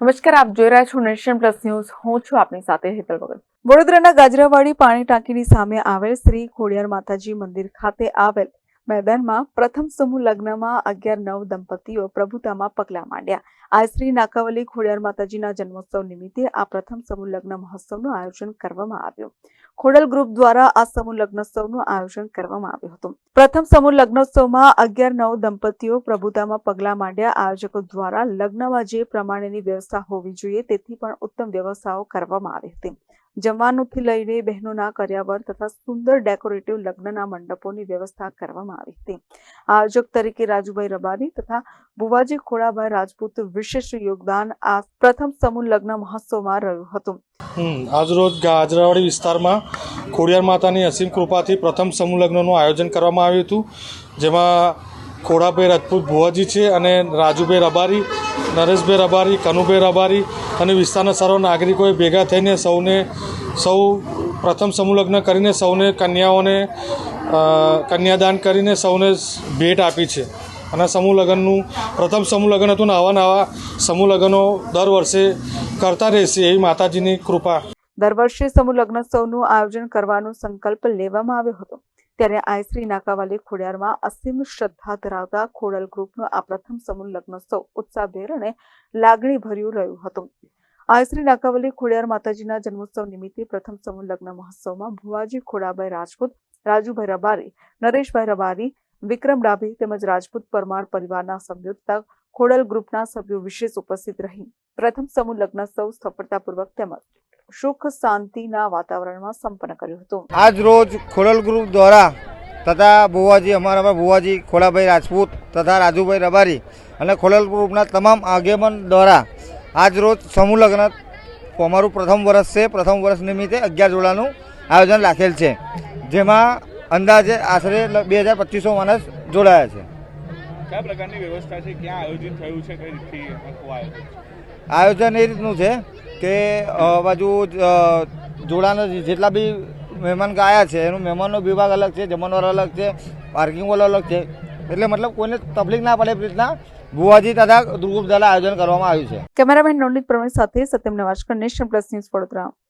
નમસ્કાર, આપ જોઈ રહ્યા છો નેશન પ્લસ ન્યૂઝ. હું છું આપની સાથે હેતલ ભગત. વડોદરાના ગાજરાવાડી પાણી ટાંકીની સામે આવેલ શ્રી ખોડિયાર માતાજી મંદિર ખાતે આવેલ મેદાનમાં પ્રથમ સમૂહ લગ્નમાં અગિયાર નવ દંપતીઓ પ્રભુતામાં પગલા માંડ્યા. આ શ્રી નાકાવલી ખોડિયાર માતાજીના જન્મોત્સવ નિમિત્તે આ પ્રથમ સમૂહ લગ્ન મહોત્સવનું આયોજન કરવામાં આવ્યું. ખોડલ ગ્રુપ દ્વારા આ સમૂહ લગ્નોત્સવનું આયોજન કરવામાં આવ્યું હતું. પ્રથમ સમૂહ લગ્નોત્સવમાં અગિયાર નવ દંપતીઓ પ્રભુતામાં પગલા માંડ્યા. આયોજકો દ્વારા લગ્નમાં જે પ્રમાણેની વ્યવસ્થા હોવી જોઈએ, તેથી પણ ઉત્તમ વ્યવસ્થાઓ કરવામાં આવી હતી. જમવાનુંથી લઈને બહેનોના કર્યાવર તથા સુંદર ડેકોરેટિવ લગ્નના મંડપોની વ્યવસ્થા કરવામાં આવી હતી. આયોજક તરીકે રાજુભાઈ રબારી તથા ભુવાજી ખોડાભાઈ રાજપૂત વિશેષ યોગદાન આ પ્રથમ સમૂહ લગ્ન મહોત્સવમાં રહ્યું હતું. આજરોજ ગાજરાવાડી વિસ્તારમાં ખોડિયાર માતાની અસીમ કૃપાથી પ્રથમ સમૂહ લગ્નનું આયોજન કરવામાં આવ્યું હતું. જેમાં ખોડાભાઈ રાજપૂત ભુવાજી છે અને રાજુભાઈ રબારી, નરેશભાઈ રબારી, કનુભાઈ રબારી અને વિસ્તારના સર્વ નાગરિકોએ ભેગા થઈને સૌને, સૌ પ્રથમ સમૂહલગ્ન કરીને સૌને કન્યાઓને કન્યાદાન કરીને સૌને ભેટ આપી છે. અને સમૂહ લગ્નનું, પ્રથમ સમૂહ લગ્ન હતું ને નવા સમૂહ લગ્નો દર વર્ષે કરતા રહેશે એવી માતાજીની કૃપા. દર વર્ષે સમૂહ લગ્નોત્સવનું આયોજન કરવાનો સંકલ્પ લેવામાં આવ્યો હતો. ત્યારે આયશ્રી નાકાવાલી ખોડિયારમાં અસીમ શ્રદ્ધા ધરાવતા ખોડલ ગ્રુપનો આ પ્રથમ સમૂહ લગ્નોત્સવ ઉત્સાહભેર અને લાગણીભર્યું રહ્યું હતું. આયશ્રી નાકાવલી ખોડિયાર માતાજીના જન્મોત્સવ નિમિત્તે પ્રથમ સમૂહ લગ્ન મહોત્સવમાં ભુવાજી ખોડાભાઈ રાજપૂત, રાજુભાઈ રબારી, નરેશભાઈ રબારી, વિક્રમ ડાભી તેમજ રાજપૂત પરમાર પરિવારના સભ્યો તથા ખોડલ ગ્રુપના સભ્યો વિશેષ ઉપસ્થિત રહી. પ્રથમ સમૂહ સૌ સફળતાપૂર્વક તેમજ સુખ શાંતિના વાતાવરણમાં સંપન્ન કર્યું હતું. આજ રોજ ખોડલ ગ્રુપ દ્વારા તથા ભુવાજી, અમારા ભુવાજી, ખોડાભાઈ રાજપૂત તથા રાજુભાઈ રબારી અને ખોડલ ગ્રુપના તમામ આગેમન દ્વારા આજ રોજ સમૂહ લગ્ન અમારું પ્રથમ વર્ષ છે. પ્રથમ વર્ષ નિમિત્તે અગિયાર જોડાનું આયોજન રાખેલ છે. જેમાં અંદાજે આશરે બે હજાર પચીસો માણસ જોડાયા છે. કયા પ્રકારની વ્યવસ્થા છે? ક્યાં આયોજિત થયું છે? કઈ રીતથી આયોજન એ રીતનું છે કે બાજુ જોડાના જેટલા બી મહેમાન આવ્યા છે એનું મહેમાનનો વિભાગ અલગ છે જમણવાર અલગ છે પાર્કિંગ વાળો અલગ છે. એટલે મતલબ કોઈને તકલીફ ના પડે એ રીતના ભુવાજી તથા ગ્રુપ દ્વારા આયોજન કરવામાં આવ્યું છે. કેમેરામેન નવનીત પ્રવીણ સાથે Satyam Navashankar nation plus news Vadodara.